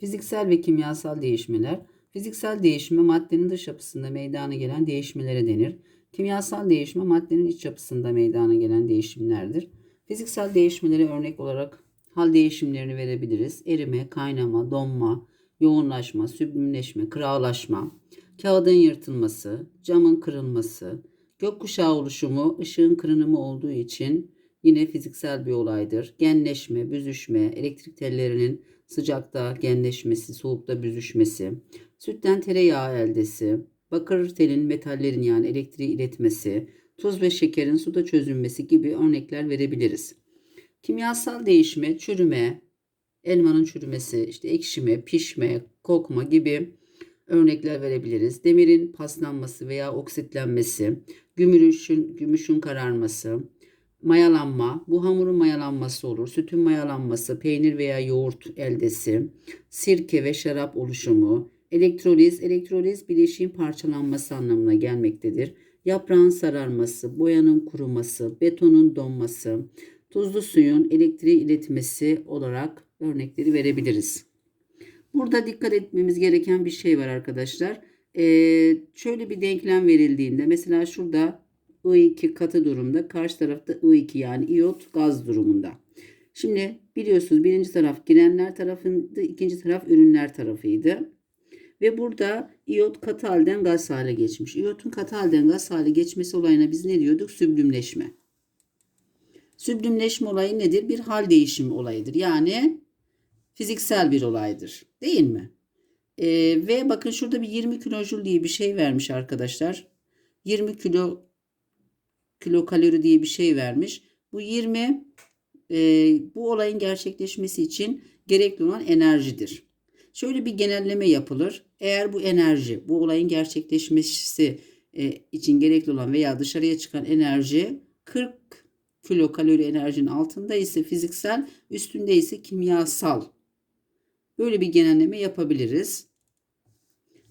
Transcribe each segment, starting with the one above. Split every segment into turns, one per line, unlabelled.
Fiziksel ve kimyasal değişmeler. Fiziksel değişime maddenin dış yapısında meydana gelen değişmelere denir. Kimyasal değişme maddenin iç yapısında meydana gelen değişimlerdir. Fiziksel değişmelere örnek olarak hal değişimlerini verebiliriz. Erime, kaynama, donma, yoğunlaşma, süblimleşme, kırağlaşma, kağıdın yırtılması, camın kırılması, gökkuşağı oluşumu ışığın kırınımı olduğu için yine fiziksel bir olaydır. Genleşme, büzüşme, elektrik tellerinin sıcakta genleşmesi, soğukta büzüşmesi, sütten tereyağı eldesi, bakır telin metallerin yani elektriği iletmesi, tuz ve şekerin suda çözünmesi gibi örnekler verebiliriz. Kimyasal değişme, çürüme, elmanın çürümesi, işte ekşime, pişme, kokma gibi örnekler verebiliriz. Demirin paslanması veya oksitlenmesi, gümüşün, gümüşün kararması, mayalanma, bu hamurun mayalanması olur. Sütün mayalanması, peynir veya yoğurt eldesi, sirke ve şarap oluşumu, elektroliz, elektroliz bileşiğin parçalanması anlamına gelmektedir. Yaprağın sararması, boyanın kuruması, betonun donması, tuzlu suyun elektriği iletmesi olarak örnekleri verebiliriz. Burada dikkat etmemiz gereken bir şey var arkadaşlar. Ee, şöyle bir denklem verildiğinde mesela şurada I2 katı durumda karşı tarafta I2 yani iyot gaz durumunda. Şimdi biliyorsunuz birinci taraf girenler tarafıydı, ikinci taraf ürünler tarafıydı. Ve burada iyot katı halden gaz hale geçmiş. İyotun katı halden gaz hale geçmesi olayına biz ne diyorduk? Süblimleşme. Süblimleşme olayı nedir? Bir hal değişimi olayıdır. Yani fiziksel bir olaydır. Değil mi? Ee, ve bakın şurada bir 20 kilojül diye bir şey vermiş arkadaşlar. 20 kilo kilokalori diye bir şey vermiş. Bu 20 e, bu olayın gerçekleşmesi için gerekli olan enerjidir. Şöyle bir genelleme yapılır. Eğer bu enerji, bu olayın gerçekleşmesi e, için gerekli olan veya dışarıya çıkan enerji 40 kilokalori enerjinin altında ise fiziksel, üstünde ise kimyasal. Böyle bir genelleme yapabiliriz.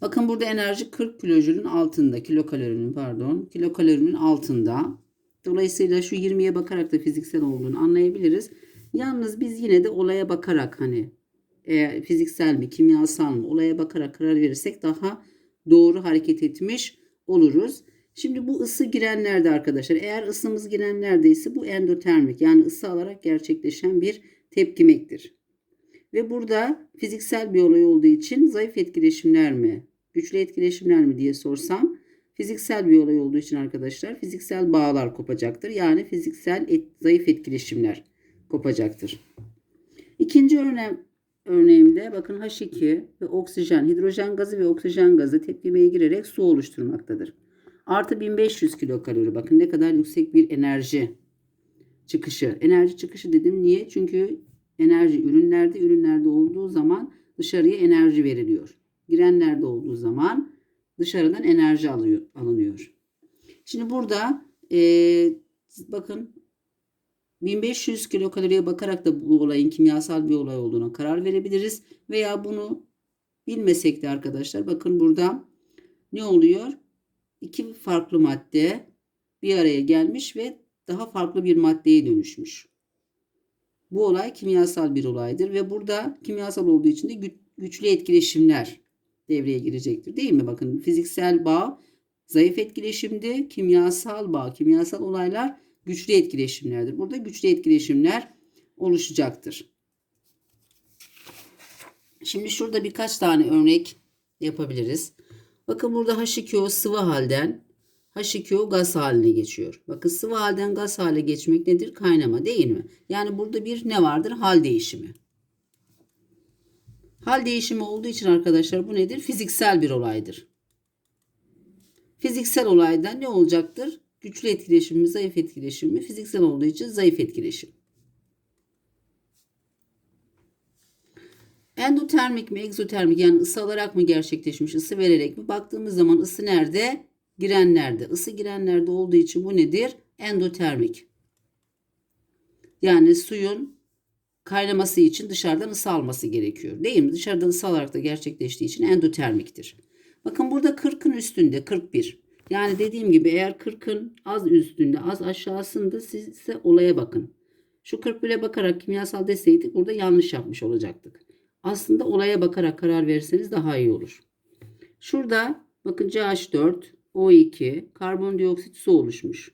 Bakın burada enerji 40 kilojülün altında, kilokalorinin pardon, kilokalorinin altında. Dolayısıyla şu 20'ye bakarak da fiziksel olduğunu anlayabiliriz. Yalnız biz yine de olaya bakarak hani eğer fiziksel mi, kimyasal mı olaya bakarak karar verirsek daha doğru hareket etmiş oluruz. Şimdi bu ısı girenlerde arkadaşlar eğer ısımız girenlerdeyse bu endotermik yani ısı alarak gerçekleşen bir tepkimektir. Ve burada fiziksel bir olay olduğu için zayıf etkileşimler mi, güçlü etkileşimler mi diye sorsam fiziksel bir olay olduğu için arkadaşlar fiziksel bağlar kopacaktır. Yani fiziksel et, zayıf etkileşimler kopacaktır. İkinci örneğim, örneğimde bakın H2 ve oksijen, hidrojen gazı ve oksijen gazı tepkimeye girerek su oluşturmaktadır. Artı 1500 kilokalori. Bakın ne kadar yüksek bir enerji çıkışı. Enerji çıkışı dedim. Niye? Çünkü enerji ürünlerde, ürünlerde olduğu zaman dışarıya enerji veriliyor. Girenlerde olduğu zaman dışarıdan enerji alıyor, alınıyor. Şimdi burada e, bakın 1500 kilokaloriye bakarak da bu olayın kimyasal bir olay olduğuna karar verebiliriz. Veya bunu bilmesek de arkadaşlar bakın burada ne oluyor? İki farklı madde bir araya gelmiş ve daha farklı bir maddeye dönüşmüş. Bu olay kimyasal bir olaydır ve burada kimyasal olduğu için de güçlü etkileşimler devreye girecektir. Değil mi? Bakın fiziksel bağ zayıf etkileşimdi. Kimyasal bağ, kimyasal olaylar güçlü etkileşimlerdir. Burada güçlü etkileşimler oluşacaktır. Şimdi şurada birkaç tane örnek yapabiliriz. Bakın burada H2O sıvı halden H2O gaz haline geçiyor. Bakın sıvı halden gaz hale geçmek nedir? Kaynama değil mi? Yani burada bir ne vardır? Hal değişimi. Hal değişimi olduğu için arkadaşlar bu nedir? Fiziksel bir olaydır. Fiziksel olaydan ne olacaktır? Güçlü etkileşim mi, zayıf etkileşim mi? Fiziksel olduğu için zayıf etkileşim. Endotermik mi, egzotermik yani ısı alarak mı gerçekleşmiş, ısı vererek mi? Baktığımız zaman ısı nerede? Girenlerde. Isı girenlerde olduğu için bu nedir? Endotermik. Yani suyun kaynaması için dışarıdan ısı alması gerekiyor. Değil mi? Dışarıdan ısı alarak da gerçekleştiği için endotermiktir. Bakın burada 40'ın üstünde 41. Yani dediğim gibi eğer 40'ın az üstünde az aşağısında siz ise olaya bakın. Şu 41'e bakarak kimyasal deseydik burada yanlış yapmış olacaktık. Aslında olaya bakarak karar verirseniz daha iyi olur. Şurada bakın CH4, O2, karbondioksit su oluşmuş.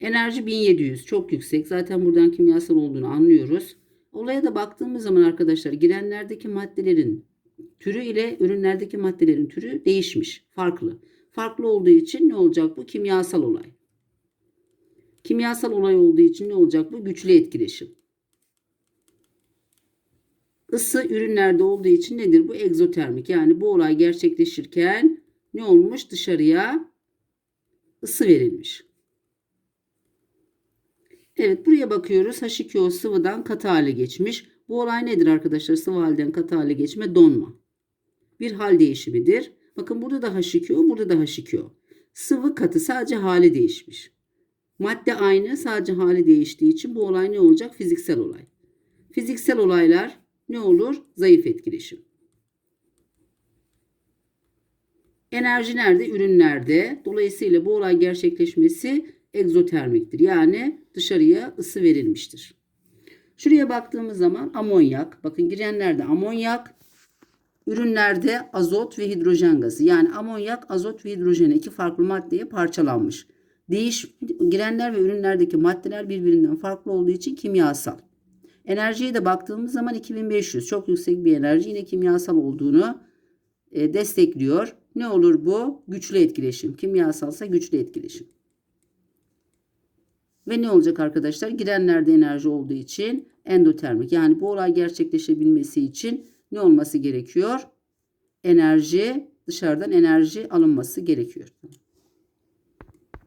Enerji 1700 çok yüksek. Zaten buradan kimyasal olduğunu anlıyoruz. Olaya da baktığımız zaman arkadaşlar girenlerdeki maddelerin türü ile ürünlerdeki maddelerin türü değişmiş. Farklı. Farklı olduğu için ne olacak bu? Kimyasal olay. Kimyasal olay olduğu için ne olacak bu? Güçlü etkileşim. Isı ürünlerde olduğu için nedir bu? Egzotermik. Yani bu olay gerçekleşirken ne olmuş? Dışarıya ısı verilmiş. Evet buraya bakıyoruz. H2O sıvıdan katı hale geçmiş. Bu olay nedir arkadaşlar? Sıvı halden katı hale geçme donma. Bir hal değişimidir. Bakın burada da H2O, burada da H2O. Sıvı katı sadece hali değişmiş. Madde aynı sadece hali değiştiği için bu olay ne olacak? Fiziksel olay. Fiziksel olaylar ne olur? Zayıf etkileşim. Enerji nerede? Ürünlerde. Dolayısıyla bu olay gerçekleşmesi egzotermiktir. Yani dışarıya ısı verilmiştir. Şuraya baktığımız zaman amonyak. Bakın girenlerde amonyak, ürünlerde azot ve hidrojen gazı. Yani amonyak, azot ve hidrojen iki farklı maddeye parçalanmış. Değiş, girenler ve ürünlerdeki maddeler birbirinden farklı olduğu için kimyasal. Enerjiye de baktığımız zaman 2500 çok yüksek bir enerji yine kimyasal olduğunu e, destekliyor. Ne olur bu? Güçlü etkileşim. Kimyasalsa güçlü etkileşim. Ve ne olacak arkadaşlar? Girenlerde enerji olduğu için endotermik. Yani bu olay gerçekleşebilmesi için ne olması gerekiyor? Enerji, dışarıdan enerji alınması gerekiyor.